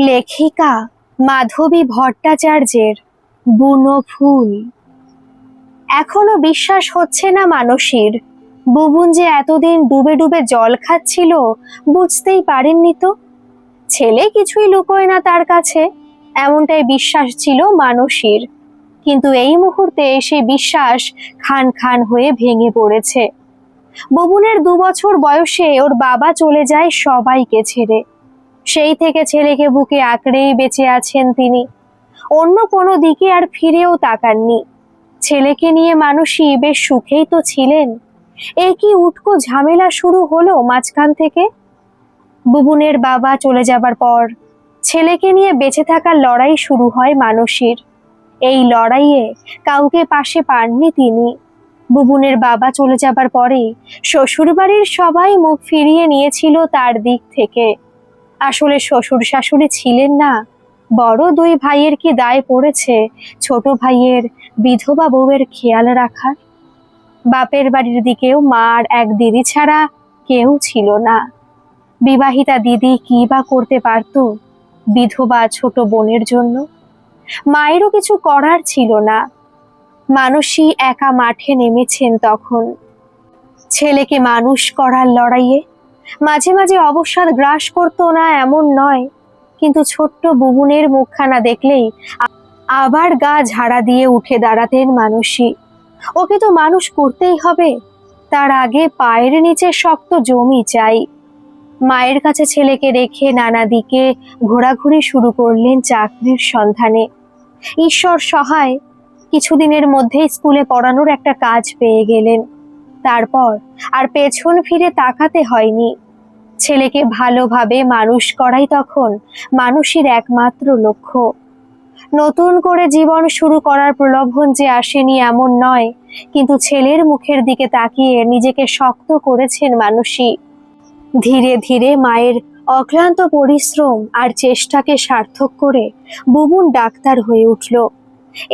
লেখিকা মাধবী ভট্টাচার্যের বুনো ফুল। এখনও বিশ্বাস হচ্ছে না মানসীর। বুবুন যে এতদিন ডুবে ডুবে জল খাচ্ছিল, বুঝতেই পারেননি তো? ছেলে কিছুই লুকোয় না তার কাছে, এমনটাই বিশ্বাস ছিল মানসীর। কিন্তু এই মুহূর্তে সেই বিশ্বাস খান খান হয়ে ভেঙে পড়েছে। ববুনের দু বছর বয়সে ওর বাবা চলে যায় সবাইকে ছেড়ে। সেই থেকে ছেলেকে বুকে আঁকড়েই বেঁচে আছেন তিনি। অন্য কোনো দিকে আর ফিরেও তাকাননি। ছেলেকে নিয়ে মানুষই বেশ সুখেই তো ছিলেন। এ কি উটকো ঝামেলা শুরু হলো মাঝখান থেকে? বুবুনের বাবা চলে যাবার পর ছেলেকে নিয়ে বেঁচে থাকার লড়াই শুরু হয় মানুষের। এই লড়াইয়ে কাউকে পাশে পাননি তিনি। বুবুনের বাবা চলে যাবার পরে শ্বশুরবাড়ির সবাই মুখ ফিরিয়ে নিয়েছিল তার দিক থেকে। আসলে শ্বশুর শাশুড়ি ছিলেন না। বড় দুই ভাইয়ের কি দায় পড়েছে? ছোট ভাইয়ের বিধবা বউয়ের খেয়াল রাখার? বাপের বাড়ির দিকেও মার এক দিদি ছাড়া কেউ ছিল না। বিবাহিতা দিদি কি বা করতে পারতো বিধবা ছোট বোনের জন্য? মায়েরও কিছু করার ছিল না। মানুষই একা মাঠে নেমেছেন তখন। ছেলেকে মানুষ করার লড়াইয়ে মাঝে মাঝে অবসাদ গ্রাস করতো না এমন নয়। কিন্তু ছোট্ট বুবুনের মুখখানা দেখলেই আবার গা ঝাড়া দিয়ে উঠে দাঁড়াতেন মানুষই ওকে তো মানুষ করতেই হবে। তার আগে পায়ের নিচে শক্ত জমি চাই। মায়ের কাছে ছেলেকে রেখে নানা দিকে ঘোরাঘুরি শুরু করলেন চাকরির সন্ধানে। ঈশ্বর সহায়, কিছুদিনের মধ্যেই স্কুলে পড়ানোর একটা কাজ পেয়ে গেলেন। তারপর আর পেছন ফিরে তাকাতে হয়নি। ছেলেকে ভালোভাবে মানুষ করাই তখন মানুষের একমাত্র লক্ষ্য। নতুন করে জীবন শুরু করার প্রলোভন যে আসেনি এমন নয়, কিন্তু ছেলের মুখের দিকে তাকিয়ে নিজেকে শক্ত করেছেন মানুষই ধীরে ধীরে মায়ের অক্লান্ত পরিশ্রম আর চেষ্টাকে সার্থক করে বুবুন ডাক্তার হয়ে উঠল।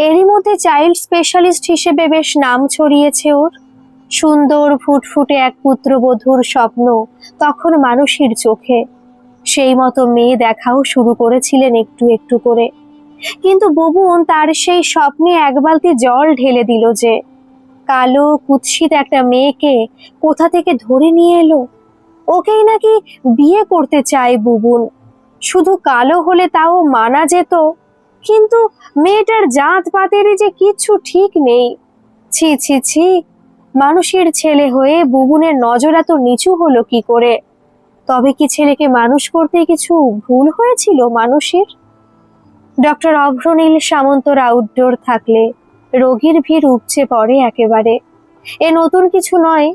এরই মধ্যে চাইল্ড স্পেশালিস্ট হিসেবে বেশ নাম ছড়িয়েছে ওর। সুন্দর ফুটফুটে এক পুত্রবধূর স্বপ্ন তখন মানুষের চোখে। সেই মতো মেয়ে দেখাও শুরু করেছিলেন একটু একটু করে। কিন্তু ববুন তার সেই স্বপ্নে এক বালতি জল ঢেলে দিল যে, কালো, কুৎসিত একটা মেয়েকে কোথা থেকে ধরে নিয়ে এলো? ওকেই নাকি বিয়ে করতে চায় বুবুন। শুধু কালো হলে তাও মানা যেত, কিন্তু মেয়েটার জাত পাতেরই যে কিচ্ছু ঠিক নেই। ছি ছি ছি মানুষের ছেলে হয়ে বুবুনের নজর এত নিচু হলো কি করে? তবে কি ছেলেকে মানুষ করতে কিছু ভুল হয়েছিল মানুষের? ডক্টর অভ্রনীল সামন্তর আউটডোর থাকলে রোগীর ভিড় উপচে পড়ে একেবারে। এ নতুন কিছু নয়,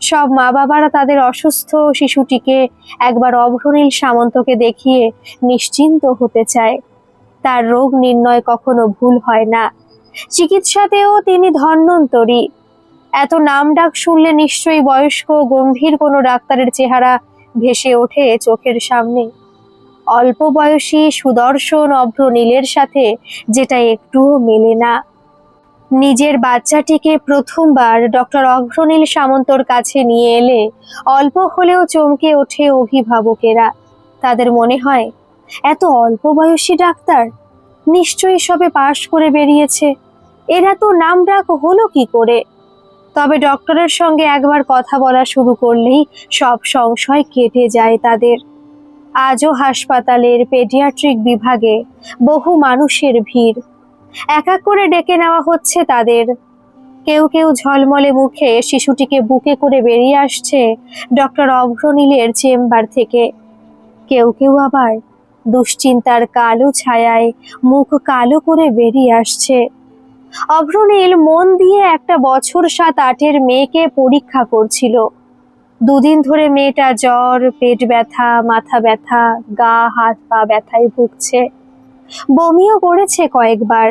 সব মা বাবারা তাদের অসুস্থ শিশুটিকে একবার অভ্রনীল সামন্তকে দেখিয়ে নিশ্চিন্ত হতে চায়। তার রোগ নির্ণয় কখনো ভুল হয় না। চিকিৎসাতেও তিনি ধন্বন্তরী। এত নাম ডাক শুনলে নিশ্চয়ই বয়স্ক গম্ভীর কোনো ডাক্তারের চেহারা ভেসে ওঠে চোখের সামনে অল্প বয়সী, সুদর্শন অভ্রনীলের সাথে যেটা একটুও মেলে না। নিজের বাচ্চাটিকে প্রথমবার ডক্টর অভ্রনীল সামন্তর কাছে নিয়ে এলে অল্প হলেও চমকে ওঠে অভিভাবকেরা। তাদের মনে হয়, এত অল্প বয়সী ডাক্তার? নিশ্চয়ই সবে পাশ করে বেরিয়েছে। এরা তো নাম ডাক হলো কি করে? তবে ডক্টরের সঙ্গে একবার কথা বলা শুরু করলেই সব সংশয় কেটে যায় তাদের। আজও হাসপাতালের পেডিয়াট্রিক বিভাগে বহু মানুষের ভিড়। এক এক করে ডেকে নেওয়া হচ্ছে তাদের। কেউ কেউ ঝলমলে মুখে শিশুটিকে বুকে করে বেরিয়ে আসছে ডক্টর অভ্রনীলের চেম্বার থেকে। কেউ কেউ আবার দুশ্চিন্তার কালো ছায়ায় মুখ কালো করে বেরিয়ে আসছে। অভ্রনীল মন দিয়ে একটা বছর সাত আটের মেয়েকে পরীক্ষা করছিল। দুদিন ধরে মেয়েটা জ্বর, পেট ব্যথা, মাথা ব্যথা, গা, হাত, পা ব্যথায় ভুগছে। বমিও করেছে কয়েকবার।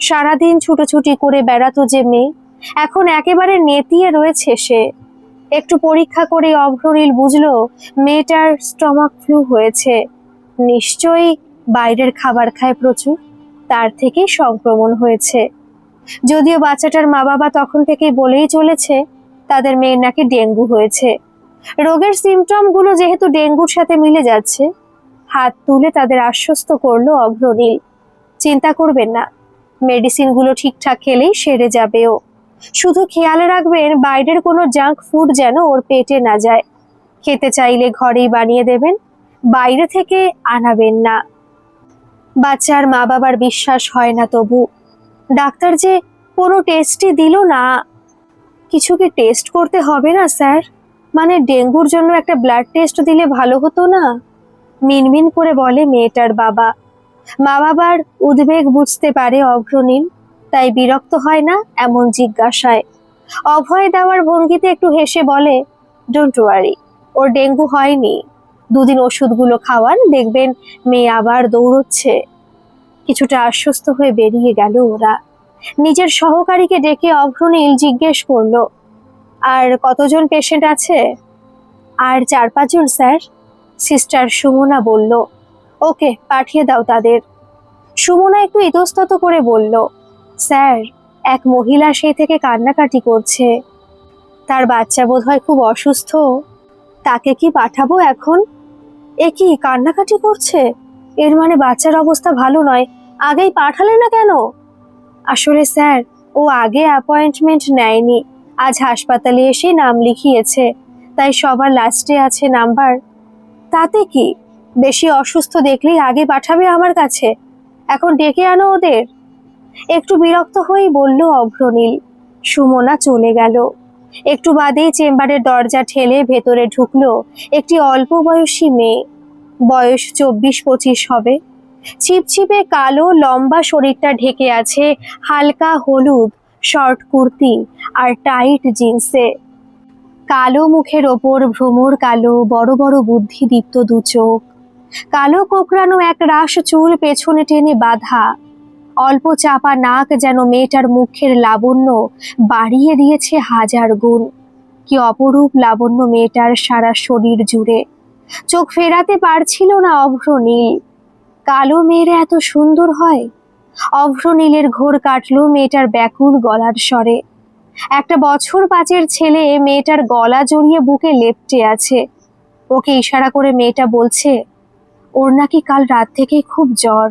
সারাদিন ছুটোছুটি করে বেড়াতো যে মেয়ে, এখন একেবারে নেতিয়ে রয়েছে সে। একটু পরীক্ষা করে অভ্রনীল বুঝলো, মেয়েটার স্টমাক ফ্লু হয়েছে। নিশ্চয়ই বাইরের খাবার খায় প্রচুর, তার থেকেই সংক্রমণ হয়েছে। যদিও বাচ্চাটার মা বাবা তখন থেকেই বলেই চলেছে, তাদের মেয়ের নাকি ডেঙ্গু হয়েছে। রোগের সিমটমগুলো যেহেতু ডেঙ্গুর সাথে মিলে যাচ্ছে, হাত তুলে তাদের আশ্বস্ত করল অভ্রনীল চিন্তা করবেন না, মেডিসিনগুলো ঠিকঠাক খেলেই সেরে যাবে ও শুধু খেয়াল রাখবেন, বাইরের কোনো জাঙ্ক ফুড যেন ওর পেটে না যায়। খেতে চাইলে ঘরেই বানিয়ে দেবেন, বাইরে থেকে আনাবেন না। বাচ্চার মা বাবার বিশ্বাস হয় না তবু। ডাক্তার যে কোনো টেস্টই দিল না। কিছু কি টেস্ট করতে হবে না, স্যার? মানে ডেঙ্গুর জন্য একটা ব্লাড টেস্ট দিলে ভালো হতো না? মিনমিন করে বলে মেয়েটার বাবা। মা বাবার উদ্বেগ বুঝতে পারে অগ্রণীল তাই বিরক্ত হয় না এমন জিজ্ঞাসায়। অভয় দেওয়ার ভঙ্গিতে একটু হেসে বলে ডোন্ট ওয়ারি ওর ডেঙ্গু হয়নি। দুদিন ওষুধগুলো খাওয়ান, দেখবেন মেয়ে আবার দৌড়চ্ছে। কিছুটা আশ্বস্ত হয়ে বেরিয়ে গেল ওরা। নিজের সহকারীকে ডেকে অভ্রনীল জিজ্ঞেস করল, আর কতজন পেশেন্ট আছে? আর চার পাঁচজন, স্যার, সিস্টার সুমনা বলল। ওকে, পাঠিয়ে দাও তাদের। সুমনা একটু ইতস্তত করে বলল, স্যার, এক মহিলা সেই থেকে কান্নাকাটি করছে। তার বাচ্চা বোধহয় খুব অসুস্থ। তাকে কি পাঠাবো এখন? এ কি কান্নাকাটি করছে? এর মানে বাচ্চার অবস্থা ভালো নয়। আগেই পাঠালে না কেন? আসলে স্যার, ও আগে অ্যাপয়েন্টমেন্ট নেয়নি। আজ হাসপাতালে এসে নাম লিখিয়েছে। তাই সবার লাস্টে আছে নাম্বার। তাতে কি? বেশি অসুস্থ দেখলেই আগে পাঠাবে আমার কাছে? এখন ডেকে আনো ওদের। একটু বিরক্ত হয়েই বলল অভ্রনীল সুমনা চলে গেল। একটু বাদেই চেম্বারের দরজা ঠেলে ভেতরে ঢুকলো একটি অল্প বয়সী মেয়ে। বয়স চব্বিশ পঁচিশ হবে। ছিপছিপে কালো লম্বা শরীরটা ঢেকে আছে হালকা হলুদ, শর্ট কুর্তি আর টাইট জিন্সে। কালো মুখের ওপর ভ্রমর কালো, বড় বড় বুদ্ধিদীপ্ত দু চোখ। কালো কোকড়ানো এক রাশ চুল পেছনে টেনে বাঁধা। অল্প চাপা নাক যেন মেয়েটার মুখের লাবণ্য বাড়িয়ে দিয়েছে হাজার গুণ। কি অপরূপ লাবণ্য মেয়েটার সারা শরীর জুড়ে। চোখ ফেরাতে পারছিল না অভ্রনীল কালো মেয়েরা এত সুন্দর হয়। অভ্র নীলের ঘোর কাটলো মেয়েটার ব্যাকুল গলার স্বরে। একটা বছর পাঁচের ছেলে মেয়েটার গলা জড়িয়ে বুকে লেপটে আছে। ওকে ইশারা করে মেয়েটা বলছে, ওর নাকি কাল রাত থেকেই খুব জ্বর।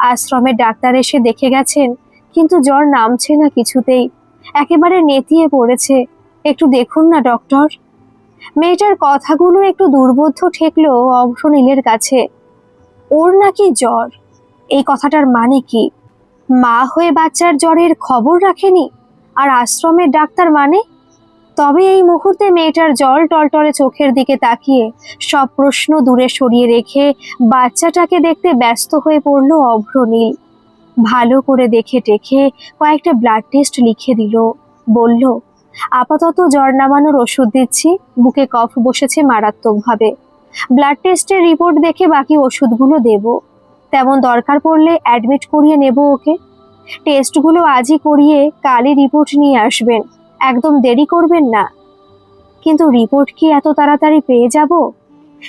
আশ্রমের ডাক্তার এসে দেখে গেছেন, কিন্তু জ্বর নামছে না কিছুতেই। একেবারে নেতিয়ে পড়েছে। একটু দেখুন না, ডক্টর। মেয়েটার কথাগুলো একটু দুর্বোধ্য ঠেকলো অভ্রনীলের কাছে। ওর নাকি জ্বর। এই কথাটার মানে কি? মা হয়ে বাচ্চার জ্বরের খবর রাখেনি? আর আশ্রমের ডাক্তার মানে? তবে এই মুহূর্তে মেয়েটার জল টলটলে চোখের দিকে তাকিয়ে সব প্রশ্ন দূরে সরিয়ে রেখে বাচ্চাটাকে দেখতে ব্যস্ত হয়ে পড়ল অভ্রনীল ভালো করে দেখে টেখে কয়েকটা ব্লাড টেস্ট লিখে দিল। বলল, আপাতত জ্বর নামানোর ওষুধ দিচ্ছি। বুকে কফ বসেছে মারাত্মকভাবে। ব্লাড টেস্টের রিপোর্ট দেখে বাকি ওষুধগুলো দেব। তেমন দরকার পড়লে অ্যাডমিট করিয়ে নেব ওকে। টেস্টগুলো আজই করিয়ে কালই রিপোর্ট নিয়ে আসবেন। একদম দেরি করবেন না। কিন্তু রিপোর্ট কি এত তাড়াতাড়ি পেয়ে যাব?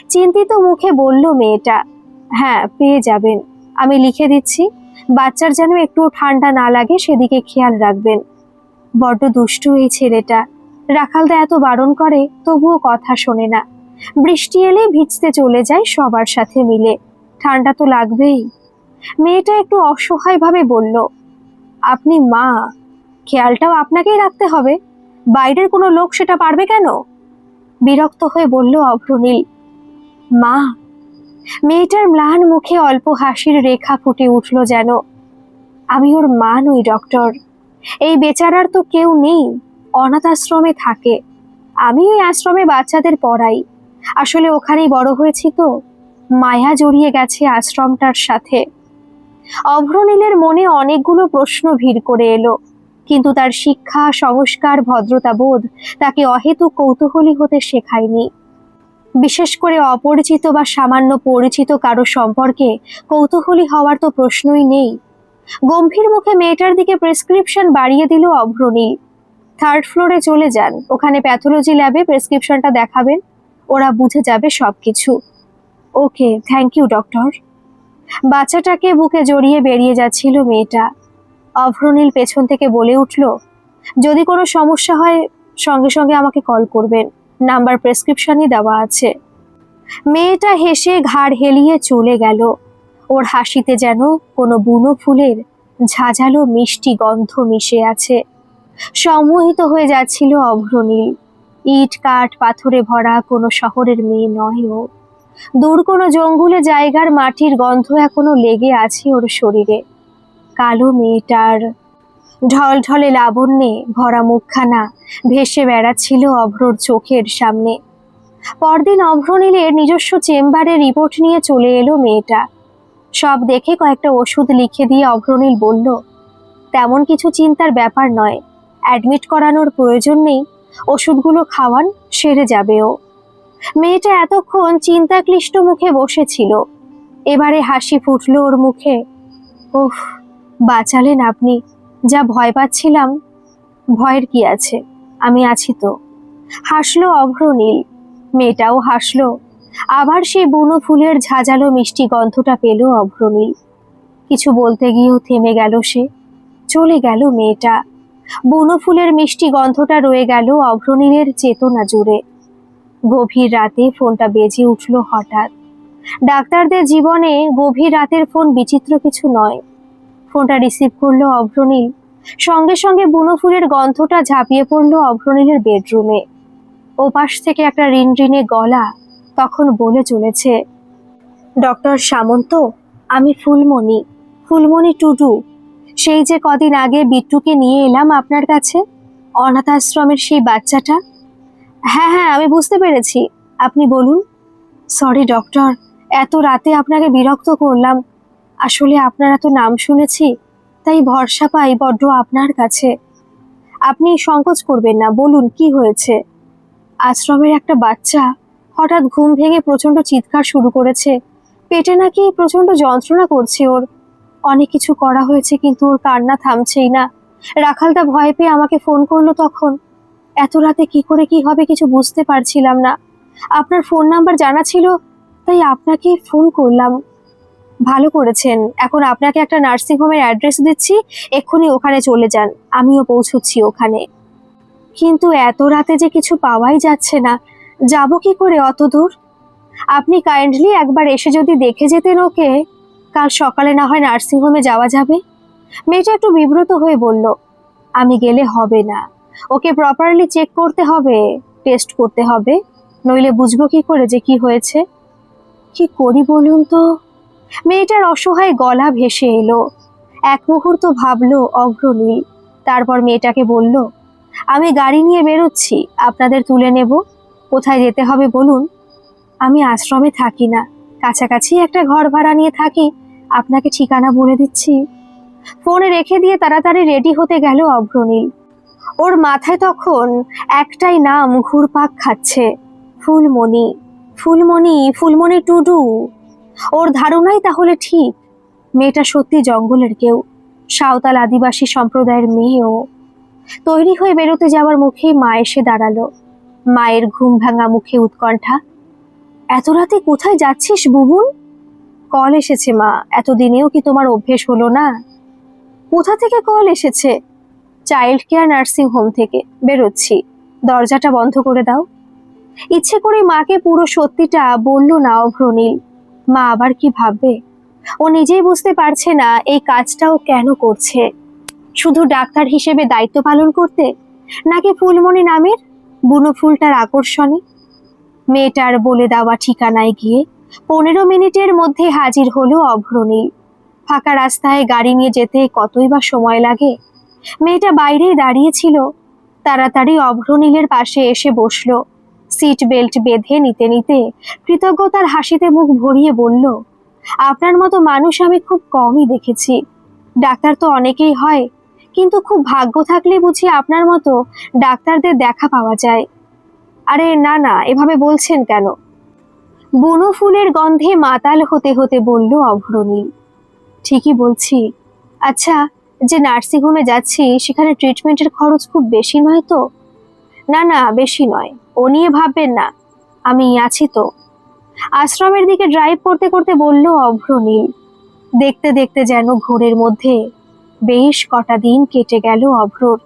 চিন্তিত মুখে বলল মেয়েটা হ্যাঁ পেয়ে যাবেন। আমি লিখে দিচ্ছি। বাচ্চার যেন একটু ঠান্ডা না লাগে সেদিকে খেয়াল রাখবেন। বড্ড দুষ্টু এই ছেলেটা। রাখালদা এত বারণ করে, তবুও কথা শোনে না। বৃষ্টি এলে ভিজতে চলে যায় সবার সাথে মিলে। ঠান্ডা তো লাগবেই। মেয়েটা একটু অসহায়ভাবে বলল, আপনি মা, খেয়ালটাও আপনাকেই রাখতে হবে। বাইরের কোনো লোক সেটা পারবে কেন? বিরক্ত হয়ে বলল অভ্রনীল, মা, মেয়েটার ম্লান মুখে অল্প হাসির রেখা ফুটে উঠল যেন। আমি ওর মা নই, ডক্টর। এই বেচারার তো কেউ নেই। অনাথ আশ্রমে থাকে। আমি ওই আশ্রমে বাচ্চাদের পড়াই। আসলে ওখানেই বড় হয়েছি তো। মায়া জড়িয়ে গেছে আশ্রমটার সাথে। অভ্রনীলের মনে অনেকগুলো প্রশ্ন ভিড় করে এলো, কিন্তু তার শিক্ষা, সংস্কার ভদ্রতাবোধ তাকে অহেতু কৌতূহলী হতে শেখায়নি। বিশেষ করে অপরিচিত বা সামান্য পরিচিত কারও সম্পর্কে কৌতূহলী হওয়ার তো প্রশ্নই নেই। গম্ভীর মুখে মেয়েটার দিকে প্রেসক্রিপশন বাড়িয়ে দিল অভ্রনীল। থার্ড ফ্লোরে চলে যান। ওখানে প্যাথোলজি ল্যাবে প্রেসক্রিপশনটা দেখাবেন। ওরা বুঝে যাবে সবকিছু। ওকে থ্যাংক ইউ ডক্টর বাচ্চাটাকে বুকে জড়িয়ে বেরিয়ে যাচ্ছিল মেয়েটা। অভ্রনীল পেছন থেকে বলে উঠল, যদি কোনো সমস্যা হয়, সঙ্গে সঙ্গে আমাকে কল করবেন। নাম্বার প্রেসক্রিপশনই দেওয়া আছে। মেয়েটা হেসে ঘাড় হেলিয়ে চলে গেল। ওর হাসিতে যেন কোনো বুনো ফুলের ঝাঁঝালো মিষ্টি গন্ধ মিশে আছে। সম্মোহিত হয়ে যাচ্ছিল অভ্রনীল। ইট, কাঠ, পাথরে ভরা কোনো শহরের মেয়ে নয় ও। দূর কোনো জঙ্গলে জায়গার মাটির গন্ধ এখনও লেগে আছে ওর শরীরে। কালো মেয়েটার ঢলঢলে লাবণ্যে ভরা মুখখানা ভেসে বেড়াচ্ছিল অভ্রর চোখের সামনে। পরদিন অভ্রনীলের নিজস্ব চেম্বারে রিপোর্ট নিয়ে চলে এলো মেয়েটা। সব দেখে কয়েকটা ওষুধ লিখে দিয়ে অভ্রনীল বলল, তেমন কিছু চিন্তার ব্যাপার নয়। অ্যাডমিট করানোর প্রয়োজন নেই। ওষুধগুলো খাওয়ান, সেরে যাবে ও। মেয়েটা এতক্ষণ চিন্তাক্লিষ্ট মুখে বসেছিল। এবারে হাসি ফুটলো ওর মুখে। ওহ বাঁচালেন আপনি, যা ভয় পাচ্ছিলাম। ভয়ের কি আছে? আমি আছি তো। হাসলো অভ্রনীল মেয়েটাও হাসলো। আবার সেই বুনো ফুলের ঝাঁঝালো মিষ্টি গন্ধটা পেল অভ্রনীল কিছু বলতে গিয়েও থেমে গেল সে। চলে গেল মেয়েটা। বুনো ফুলের মিষ্টি গন্ধটা রয়ে গেল অভ্রনীলের চেতনা জুড়ে। গভীর রাতে ফোনটা বেজে উঠল হঠাৎ। ডাক্তারদের জীবনে গভীর রাতের ফোন বিচিত্র কিছু নয়। ফোনটা রিসিভ করল অভ্রনীল। সঙ্গে সঙ্গে বুনো ফুলের গন্ধটা ঝাঁপিয়ে পড়ল অভ্রনীলের বেডরুমে। ওপাশ থেকে একটা রিন রিনে গলা তখন বলে চলেছে, ডক্টর সামন্ত, আমি ফুলমণি। ফুলমণি টুডু সেই যে কদিন আগে বিট্টুকে নিয়ে এলাম আপনার কাছে অনাথ আশ্রমের সেই বাচ্চাটা। হ্যাঁ হ্যাঁ আমি বুঝতে পেরেছি। আপনি বলুন। সরি ডক্টর এত রাতে আপনাকে বিরক্ত করলাম। আসলে আপনার এত নাম শুনেছি, তাই ভরসা পাই বড্ড আপনার কাছে। আপনি সংকোচ করবেন না, বলুন কি হয়েছে? আশ্রমের একটা বাচ্চা হঠাৎ ঘুম ভেঙে প্রচণ্ড চিৎকার শুরু করেছে। পেটে নাকি প্রচণ্ড যন্ত্রণা করছে ওর। অনেক কিছু করা হয়েছে কিন্তু ওর কান্না থামছেই না। রাখালদা ভয় পেয়ে আমাকে ফোন করল তখন। এত রাতে কি করে কি হবে কিছু বুঝতে পারছিলাম না। আপনার ফোন নাম্বার জানা ছিল, তাই আপনাকে ফোন করলাম। ভালো করেছেন, এখন আপনাকে একটা নার্সিং হোমের অ্যাড্রেস দিচ্ছি, এক্ষুনি ওখানে চলে যান, আমিও পৌঁছচ্ছি ওখানে। কিন্তু এত রাতে যে কিছু পাওয়াই যাচ্ছে না, যাব কি করে অত দূর? আপনি কাইন্ডলি একবার এসে যদি দেখে যেতেন ওকে কাল সকালে না হয় নার্সিং হোমে যাওয়া যাবে? মেয়েটা একটু বিব্রত হয়ে বলল, আমি গেলে হবে না। ওকে প্রপারলি চেক করতে হবে টেস্ট করতে হবে। নইলে বুঝব কি করে যে কি হয়েছে। কি করি বলুন তো? মেয়েটার অসহায় গলা ভেসে এলো। এক মুহূর্ত ভাবলো অগ্রণী, তারপর মেয়েটাকে বলল, আমি গাড়ি নিয়ে বেরোচ্ছি, আপনাদের তুলে নেব। কোথায় যেতে হবে বলুন? আমি আশ্রমে থাকি না। কাছাকাছি একটা ঘর ভাড়া নিয়ে থাকি আপনাকে ঠিকানা বলে দিচ্ছি। ফোনে রেখে দিয়ে তাড়াতাড়ি রেডি হতে গেল অভ্রনীল ওর মাথায় তখন একটাই নাম ঘুরপাক খাচ্ছে, ফুলমণি। ফুলমণি ফুলমণি টুডু। ওর ধারণাই তাহলে ঠিক, মেয়েটা সত্যি জঙ্গলের কেউ, সাঁওতাল আদিবাসী সম্প্রদায়ের মেয়েও। তৈরি হয়ে বেরোতে যাওয়ার মুখেই মা এসে দাঁড়াল। মায়ের ঘুম ভাঙা মুখে উৎকণ্ঠা, এত রাতে কোথায় যাচ্ছিস বুবুন? কল এসেছে, মা। এতদিনেও কি তোমার অভ্যেস হলো না? কোথা থেকে কল এসেছে? চাইল্ড কেয়ার নার্সিং হোম থেকে। বেরোচ্ছি। দরজাটা বন্ধ করে দাও। ইচ্ছে করে মাকে পুরো সত্যিটা বলল না, অভ্রনীল। মা আবার কি ভাববে? ও নিজেই বুঝতে পারছে না এই কাজটাও কেন করছে। শুধু ডাক্তার হিসেবে দায়িত্ব পালন করতে? নাকি ফুলমণি নামের? বুনো ফুলটার আকর্ষণে? মেয়েটার বলে দেওয়া ঠিকানায় গিয়ে পনেরো মিনিটের মধ্যে হাজির হলো অভ্রনীল ফাঁকা রাস্তায় গাড়ি নিয়ে যেতে কতই বা সময় লাগে? মেয়েটা বাইরেই দাঁড়িয়েছিল তাড়াতাড়ি অভ্রনীলের পাশে এসে বসল। সিট বেল্ট বেঁধে নিতে নিতে কৃতজ্ঞতার হাসিতে মুখ ভরিয়ে বলল, আপনার মতো মানুষ আমি খুব কমই দেখেছি। ডাক্তার তো অনেকেই হয়, কিন্তু খুব ভাগ্য থাকলে বুঝি আপনার মতো ডাক্তারদের দেখা পাওয়া যায়। আরে না না, এভাবে বলছেন কেন? বুনো ফুলের গন্ধে মাতাল হতে হতে বলল অভ্রনীল ঠিকই বলছি। আচ্ছা যে নার্সিংহোমে যাচ্ছি, সেখানে ট্রিটমেন্টের খরচ খুব বেশি নয় তো? না না, বেশি নয়। ও নিয়ে ভাববেন না। আমি আছি তো। আশ্রমের দিকে ড্রাইভ করতে করতে বলল অভ্রনীল দেখতে দেখতে যেন ঘোরের মধ্যে বেশ কটা দিন কেটে গেল অভ্রর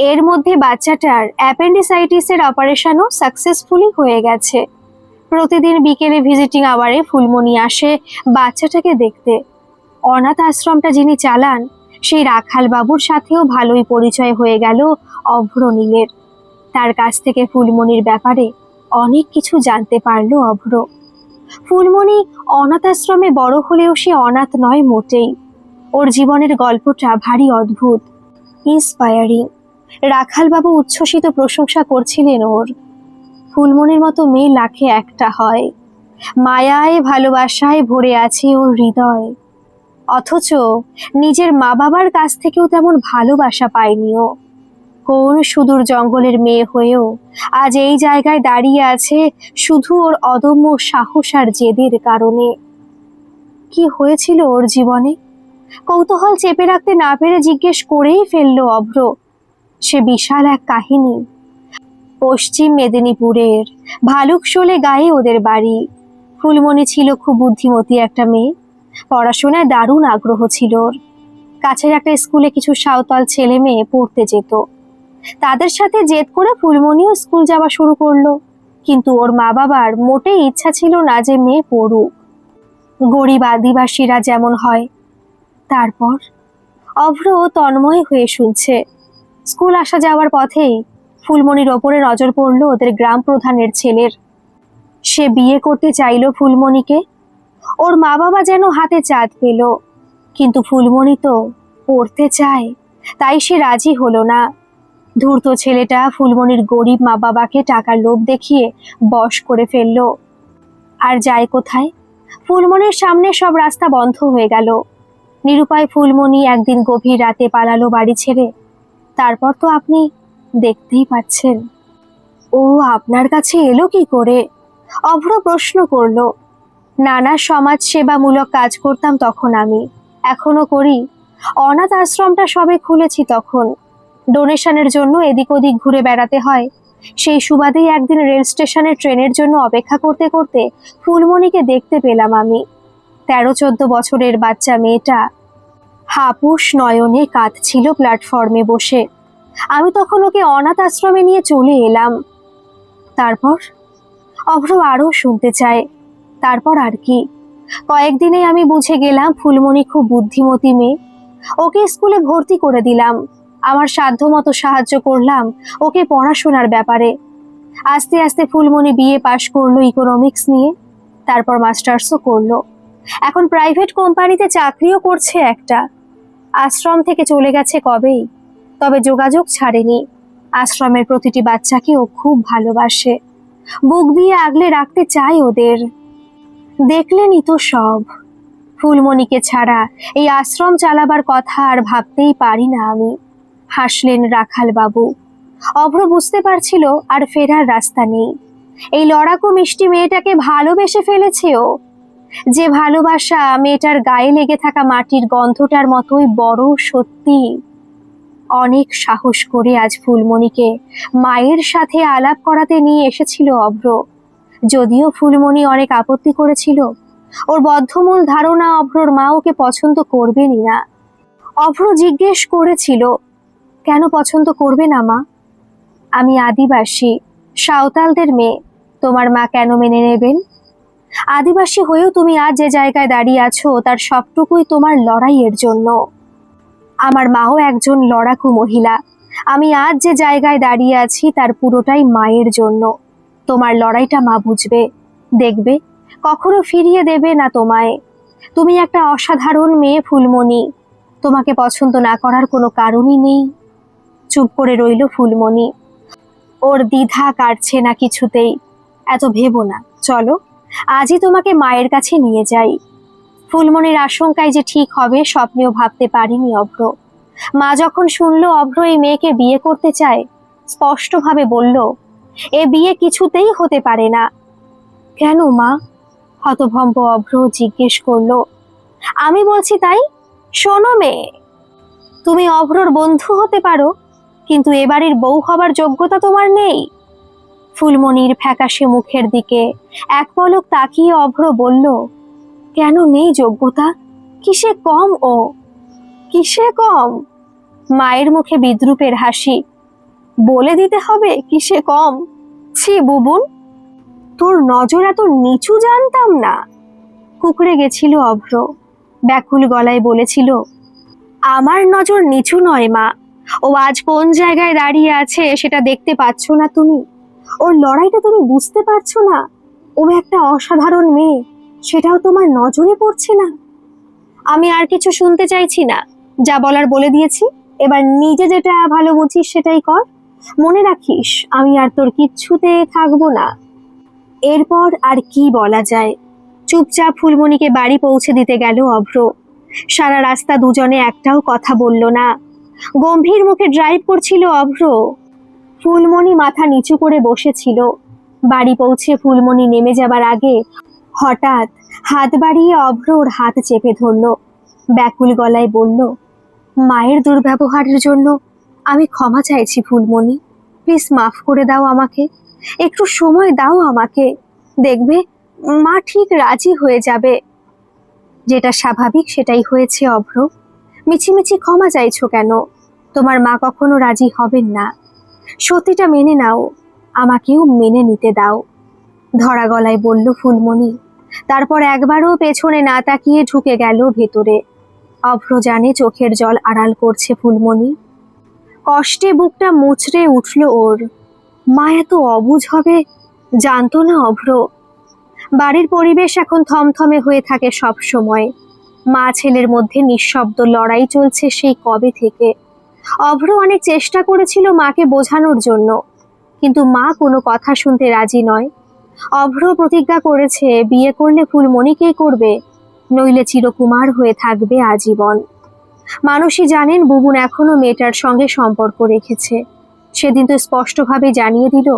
এর মধ্যে বাচ্চাটার অ্যাপেন্ডিসাইটিসের অপারেশনও সাকসেসফুলি হয়ে গেছে। প্রতিদিন বিকেলে ভিজিটিং আওয়ারে ফুলমণি আসে বাচ্চাটাকে দেখতে। অনাথ আশ্রমটা যিনি চালান, সেই রাখাল বাবুর সাথেও ভালোই পরিচয় হয়ে গেল অভ্র নীলের। তার কাছ থেকে ফুলমণির ব্যাপারে অনেক কিছু জানতে পারল অভ্র। ফুলমণি অনাথ আশ্রমে বড় হলেও সে অনাথ নয় মোটেই। ওর জীবনের গল্পটা ভারী অদ্ভুত ইন্সপায়ারিং রাখালবাবু উচ্ছ্বসিত প্রশংসা করছিলেন ওর। ফুলমণির মতো মেয়ে লাখে একটা হয়। মায়ায় ভালোবাসায় ভরে আছে ওর হৃদয়। অথচ নিজের মা বাবার কাছ থেকেও তেমন ভালোবাসা পায়নি ও কোন সুদূর জঙ্গলের মেয়ে হয়েও আজ এই জায়গায় দাঁড়িয়ে আছে শুধু ওর অদম্য সাহস আর জেদের কারণে। কি হয়েছিল ওর জীবনে? কৌতূহল চেপে রাখতে না পেরে জিজ্ঞেস করেই ফেলল অভ্র। সে বিশাল এক কাহিনী। পশ্চিম মেদিনীপুরের ভালুকশোলে গায়ে ওদের বাড়ি। ফুলমণি ছিল খুব বুদ্ধিমতী একটা মেয়ে। পড়াশোনায় দারুণ আগ্রহ ছিল ওর। কাছের একটা স্কুলে কিছু সাঁওতাল ছেলে মেয়ে পড়তে যেত। তাদের সাথে জেদ করে ফুলমণিও স্কুল যাওয়া শুরু করল। কিন্তু ওর মা বাবার মোটেই ইচ্ছা ছিল না যে মেয়ে পড়ুক। গরিব আদিবাসীরা যেমন হয়। তারপর অভ্র তন্ময় হয়ে শুনছে। স্কুল আসা যাওয়ার পথেই ফুলমণির ওপরে নজর পড়ল ওদের গ্রাম প্রধানের ছেলের। সে বিয়ে করতে চাইল ফুলমণিকে। ওর মা বাবা যেন হাতে চাঁদ পেল, কিন্তু ফুলমণি তো পড়তে চায়, তাই সে রাজি হলো না। ধূর্ত ছেলেটা ফুলমণির গরিব মা বাবাকে টাকার লোভ দেখিয়ে বশ করে ফেলল। আর যায় কোথায়? ফুলমণির সামনে সব রাস্তা বন্ধ হয়ে গেল। নিরুপায় ফুলমণি একদিন গভীর রাতে পালালো বাড়ি ছেড়ে। তারপর তো আপনি দেখতেই পাচ্ছেন। ও আপনার কাছে এলো কি করে? অভ্র প্রশ্ন করল। নানা সমাজ সেবামূলক কাজ করতাম তখন আমি। এখনও করি। অনাথ আশ্রমটা সবে খুলেছি তখন। ডোনেশনের জন্য এদিক ওদিক ঘুরে বেড়াতে হয়। সেই সুবাদেই একদিন রেল স্টেশনে ট্রেনের জন্য অপেক্ষা করতে করতে ফুলমণিকে দেখতে পেলাম আমি। তেরো চোদ্দ বছরের বাচ্চা মেয়েটা। হাপুস নয়নে কাঁদছিল প্ল্যাটফর্মে বসে। আমি তখন ওকে অনাথ আশ্রমে নিয়ে চলে এলাম। তারপর? অভ্র আরও শুনতে চায়। তারপর আর কি? কয়েকদিনে আমি বুঝে গেলাম ফুলমণি খুব বুদ্ধিমতী মেয়ে। ওকে স্কুলে ভর্তি করে দিলাম। আমার সাধ্য মতো সাহায্য করলাম ওকে পড়াশোনার ব্যাপারে। আস্তে আস্তে ফুলমণি বিয়ে পাশ করল ইকোনমিক্স নিয়ে, তারপর মাস্টার্সও করল। এখন প্রাইভেট কোম্পানিতে চাকরিও করছে একটা। আশ্রম থেকে চলে গেছে কবেই? তবে যোগাযোগ ছাড়েনি। আশ্রমের প্রতিটি বাচ্চাকে ও খুব ভালোবাসে। বুক দিয়ে আগলে রাখতে চায় ওদের। দেখলেনই তো সব। ফুলমণিকে ছাড়া এই আশ্রম চালাবার কথা আর ভাবতেই পারি না আমি। হাসলেন রাখাল বাবু অভ্র বুঝতে পারছিল আর ফেরার রাস্তা নেই। এই লড়াকু মিষ্টি মেয়েটাকে ভালোবেসে ফেলেছে ও যে ভালোবাসা মেয়েটার গায়ে লেগে থাকা মাটির গন্ধটার মতোই বড় সত্যি। অনেক সাহস করে আজ ফুলমণিকে মায়ের সাথে আলাপ করাতে নিয়ে এসেছিল অভ্র। যদিও ফুলমণি অনেক আপত্তি করেছিল, ওর বদ্ধমূল ধারণা অভ্রর মা ওকে পছন্দ করবেনই না। অভ্র জিজ্ঞেস করেছিল, কেন পছন্দ করবে না মা? আমি আদিবাসী, সাঁওতালদের মেয়ে, তোমার মা কেন মেনে নেবেন? আদিবাসী হয়েও তুমি আজ যে জায়গায় দাঁড়িয়ে আছো, তার সবটুকুই তোমার লড়াইয়ের জন্য। আমার মাও একজন লড়াকু মহিলা। আমি আজ যে জায়গায় দাঁড়িয়ে আছি তার পুরোটাই মায়ের জন্য। তোমার লড়াইটা মা বুঝবে, দেখবে। কখনো ফিরিয়ে দেবে না তোমায়। তুমি একটা অসাধারণ মেয়ে ফুলমণি। তোমাকে পছন্দ না করার কোনো কারণই নেই। চুপ করে রইল ফুলমণি। ওর দ্বিধা কাটছে না কিছুতেই। এত ভেবো না। চলো, আজই তোমাকে মায়ের কাছে নিয়ে যাই। ফুলমণির আশঙ্কায় যে ঠিক হবে, স্বপ্নেও ভাবতে পারিনি অভ্র। মা যখন শুনলো অভ্র এই মেয়েকে বিয়ে করতে চায়, স্পষ্টভাবে বলল, এ বিয়ে কিছুতেই হতে পারে না। কেন মা? হতভম্ব অভ্র জিজ্ঞেস করল। আমি বলছি তাই? শোনো মেয়ে, তুমি অভ্রর বন্ধু হতে পারো, কিন্তু এবারের বউ হবার যোগ্যতা তোমার নেই। ফুলমনির ফ্যাকাশে মুখের দিকে এক পলক তাকিয়ে অভ্র বলল কেন নেই যোগ্যতা? কিসে কম ও? কিসে কম? মায়ের মুখে বিদ্রুপের হাসি। বলে দিতে হবে কিসে কম? ছি, বুবুন। তোর নজর এত নিচু জানতাম না। কুকড়ে গেছিল অভ্র। ব্যাকুল গলায় বলেছিল, আমার নজর নিচু নয়, মা। ও আজ কোন জায়গায় দাঁড়িয়ে আছে সেটা দেখতে পাচ্ছ না তুমি? ওর লড়াইটা তুমি বুঝতে পারছ না। ও একটা অসাধারণ মেয়ে। সেটাও তোমার নজরে পড়ছে না? আমি আর কিছু শুনতে চাইছি না, যা বলার বলে দিয়েছি। এবার নিজে যেটা ভালো বুঝিস সেটাই কর। মনে রাখিস, আমি আর তোর কিচ্ছুতে থাকব না। এরপর আর কি বলা যায়? চুপচাপ ফুলমণিকে বাড়ি পৌঁছে দিতে গেল অভ্র। সারা রাস্তা দুজনে একটাও কথা বলল না। গম্ভীর মুখে ড্রাইভ করছিল অভ্র। ফুলমণি মাথা নিচু করে বসেছিল। বাড়ি পৌঁছে ফুলমণি নেমে যাবার আগে হঠাৎ হাত বাড়িয়ে অভ্র ওর হাত চেপে ধরল। ব্যাকুল গলায় বলল, মায়ের দুর্ব্যবহারের জন্য আমি ক্ষমা চাইছি ফুলমণি। প্লিজ মাফ করে দাও আমাকে। একটু সময় দাও আমাকে। দেখবে, মা ঠিক রাজি হয়ে যাবে। যেটা স্বাভাবিক, সেটাই হয়েছে অভ্র। মিছিমিছি ক্ষমা চাইছো কেন? তোমার মা কখনো রাজি হবেন না। সত্যিটা মেনে নাও। আমাকেও মেনে নিতে দাও। ধরা গলায় বলল ফুলমণি তারপর একবারও পেছনে না তাকিয়ে ঢুকে গেল ভেতরে। অভ্র জানে চোখের জল আড়াল করছে ফুলমণি। কষ্টে বুকটা মুচড়ে উঠল ওর। মা এত অবুঝ হবে, জানতো না অভ্র। বাড়ির পরিবেশ এখন থমথমে হয়ে থাকে সব সময়। মা ছেলের মধ্যে নিঃশব্দ লড়াই চলছে সেই কবে থেকে। অভ্র অনেক চেষ্টা করেছিল মাকে বোঝানোর জন্য, কিন্তু মা কোনো কথা শুনতে রাজি নয়। অভ্র প্রতিজ্ঞা করেছে, বিয়ে করলে ফুলমণিকেই করবে? নইলে চিরকুমার হয়ে থাকবে আজীবন। মানুষই জানেন বুবুন এখনও মেয়েটার সঙ্গে সম্পর্ক রেখেছে। সেদিন তো স্পষ্টভাবে জানিয়ে দিল,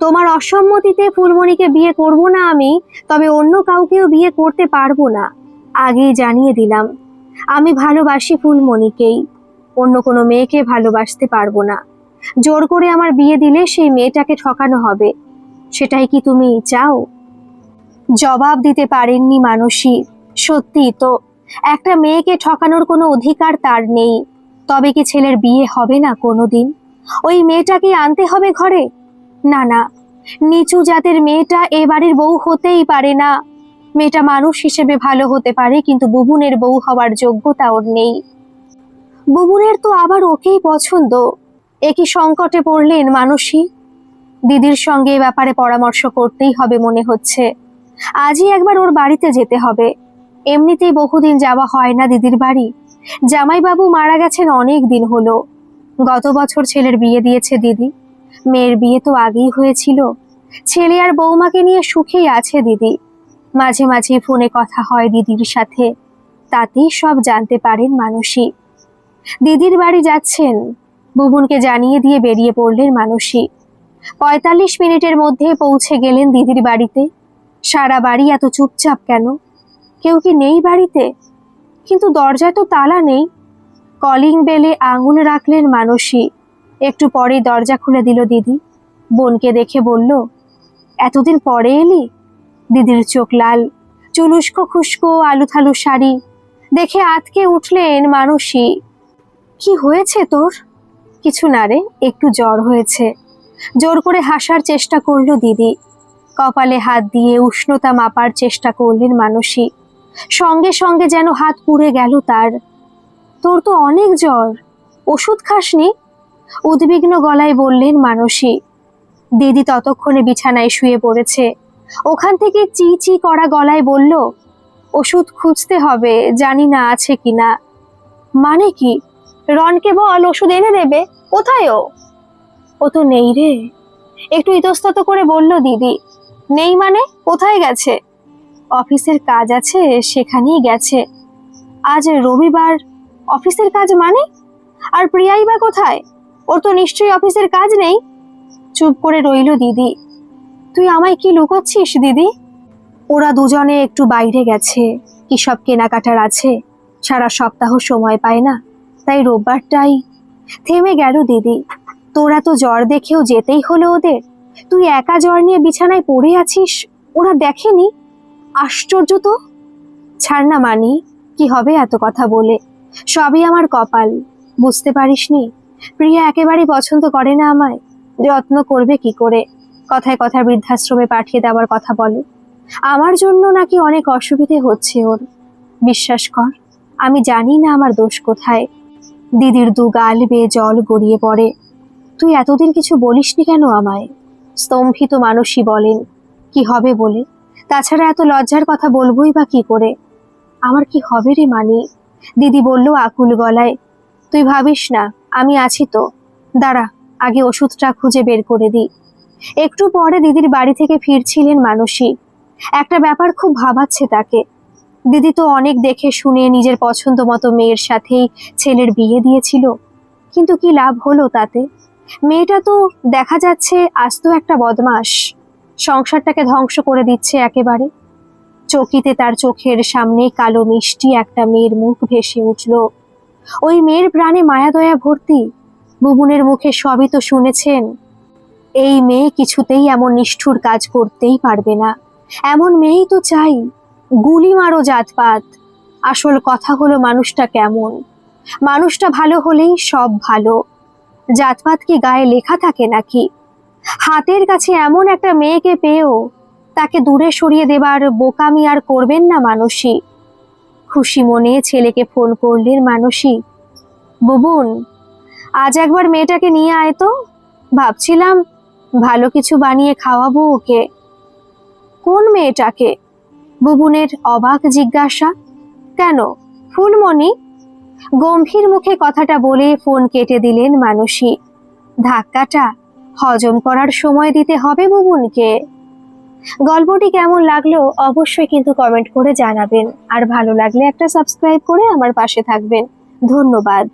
তোমার অসম্মতিতে ফুলমণিকে বিয়ে করব না আমি, তবে অন্য কাউকেও বিয়ে করতে পারব না। আগেই জানিয়ে দিলাম, আমি ভালোবাসি ফুলমণিকেই, অন্য কোনো মেয়েকে ভালোবাসতে পারব না। জোর করে আমার বিয়ে দিলে সেই মেয়েটাকে ঠকানো হবে। সেটাই কি তুমি চাও? জবাব দিতে পারেননি মানুষই সত্যি তো, একটা মেয়েকে ঠকানোর কোনো অধিকার তার নেই। তবে কি ছেলের বিয়ে হবে না কোনোদিন? ওই মেয়েটাকে আনতে হবে ঘরে? না না। নিচু জাতের মেয়েটা এ বাড়ির বউ হতেই পারে না। মেয়েটা মানুষ হিসেবে ভালো হতে পারে, কিন্তু বুবুনের বউ হওয়ার যোগ্যতা ওর নেই। বুবুনের তো আবার ওকেই পছন্দ। একই সংকটে পড়লেন মানুষই দিদির সঙ্গে এ ব্যাপারে পরামর্শ করতেই হবে মনে হচ্ছে। আজই একবার ওর বাড়িতে যেতে হবে। এমনিতেই বহুদিন যাওয়া হয় না দিদির বাড়ি। জামাইবাবু মারা গেছেন অনেক দিন হলো। গত বছর ছেলের বিয়ে দিয়েছে দিদি। মেয়ের বিয়ে তো আগেই হয়েছিল। ছেলে আর বৌমাকে নিয়ে সুখেই আছে দিদি। মাঝে মাঝে ফোনে কথা হয় দিদির সাথে। তাতেই সব জানতে পারেন মানুষই দিদির বাড়ি যাচ্ছেন। বুবুনকে জানিয়ে দিয়ে বেরিয়ে পড়লেন মানুষই পঁয়তাল্লিশ মিনিটের মধ্যে পৌঁছে গেলেন দিদির বাড়িতে। সারা বাড়ি এত চুপচাপ কেন? কেউ কি নেই বাড়িতে? কিন্তু দরজায় তো তালা নেই। কলিং বেলে আঙুল রাখলেন মানুষই একটু পরেই দরজা খুলে দিল দিদি। বোনকে দেখে বলল, এতদিন পরে এলি? দিদির চোখ লাল, চুলুস্কো খুস্কো আলু থালু শাড়ি। দেখে আতকে উঠলেন মানুষই কি হয়েছে তোর? কিছু না রে, একটু জ্বর হয়েছে। জোর করে হাসার চেষ্টা করল দিদি। কপালে হাত দিয়ে উষ্ণতা মাপার চেষ্টা করলেন মানুষই সঙ্গে সঙ্গে যেন হাত পুড়ে গেল তার। তোর তো অনেক জ্বর, ওষুধ খাসনি? উদ্বিগ্ন গলায় বললেন মানসী। দিদি ততক্ষণে বিছানায় শুয়ে পড়েছে। ওখান থেকে চি চি করা গলায় বলল, ওষুধ খুঁজতে হবে, জানি না আছে কিনা। মানে কি? রনকে বল, ওষুধ এনে দেবে? কোথায় ও? ও তো নেই রে। একটু ইতস্তত করে বলল, দিদি, নেই মানে? কোথায় গেছে? অফিসের কাজ আছে, সেখানেই গেছে। আজ রবিবার। অফিসের কাজ মানে? আর প্রিয়াই বা কোথায়? ওর তো নিশ্চয়ই অফিসের কাজ নেই। চুপ করে রইল দিদি। তুই আমায় কি লুকোচ্ছিস, দিদি? ওরা দুজনে একটু বাইরে গেছে। কি সব কেনাকাটার আছে? সারা সপ্তাহ সময় পায় না। তাই রোববারটাই থেমে গেল দিদি। তোরা তো জ্বর দেখেও যেতেই হলো ওদের। তুই একা জ্বর নিয়ে বিছানায় পড়ে আছিস, ওরা দেখেনি। আশ্চর্য তো। ছাড় না মানি, কি হবে এত কথা বলে। সবই আমার কপাল, বুঝতে পারিসনি। প্রিয়া একেবারেই পছন্দ করে না আমায়। যত্ন করবে কি করে? কথায় কথায় বৃদ্ধাশ্রমে পাঠিয়ে দেওয়ার কথা বলে। আমার জন্য নাকি অনেক অসুবিধে হচ্ছে ওর। বিশ্বাস কর, আমি জানি না আমার দোষ কোথায়। দিদির দু গাল বেয়ে জল গড়িয়ে পড়ে। তুই এতদিন কিছু বলিসনি কেন আমায়? স্তম্ভিত মানুষই বলেন, কি হবে বলে? তাছাড়া এত লজ্জার কথা বলবোই বা কি করে? আমার কি হবে রে মানি? দিদি বলল আকুল গলায়, তুই ভাবিস না, আমি আছি তো। দাঁড়া, আগে ওষুধটা খুঁজে বের করে দিই। একটু পরে দিদির বাড়ি থেকে ফিরছিলেন মানুষই একটা ব্যাপার খুব ভাবাচ্ছে তাকে। দিদি তো অনেক দেখে শুনে নিজের পছন্দ মতো মেয়ের সাথেই ছেলের বিয়ে দিয়েছিল। কিন্তু কি লাভ হলো তাতে? মেয়েটা তো দেখা যাচ্ছে আস্ত একটা বদমাস সংসারটাকে ধ্বংস করে দিচ্ছে একেবারে। চকিতে তার চোখের সামনে কালো মিষ্টি একটা মেয়ের মুখ ভেসে উঠল। ওই মেয়ের প্রাণে মায়াদয়া ভর্তি। বুবুনের মুখে সবই তো শুনেছেন। এই মেয়ে কিছুতেই এমন নিষ্ঠুর কাজ করতেই পারবে না। এমন মেয়েই তো চাই। গুলি মারো জাতপাত। আসল কথা হলো মানুষটা কেমন। মানুষটা ভালো হলেই সব ভালো। জাতপাত কি গায়ে লেখা থাকে নাকি? হাতের কাছে এমন একটা মেয়েকে পেয়েও তাকে দূরে সরিয়ে দেবার বোকামি আর করবেন না মানুষই খুশি মনে ছেলেকে ফোন করলেন মানুষই বুবুন, আজ একবার মেয়েটাকে নিয়ে আয় তো। ভাবছিলাম ভালো কিছু বানিয়ে খাওয়াবো ওকে। কোন মেয়েটাকে? বুবুনের অবাক জিজ্ঞাসা। কেন? ফুলমণি? গম্ভীর মুখে কথাটা বলে ফোন কেটে দিলেন মানুষই ধাক্কাটা হজম করার সময় দিতে হবে বুবুনকে। গল্পটি কেমন লাগল অবশ্যই কিন্তু কমেন্ট করে জানাবেন। আর ভালো লাগলে একটা সাবস্ক্রাইব করে আমার পাশে থাকবেন। ধন্যবাদ।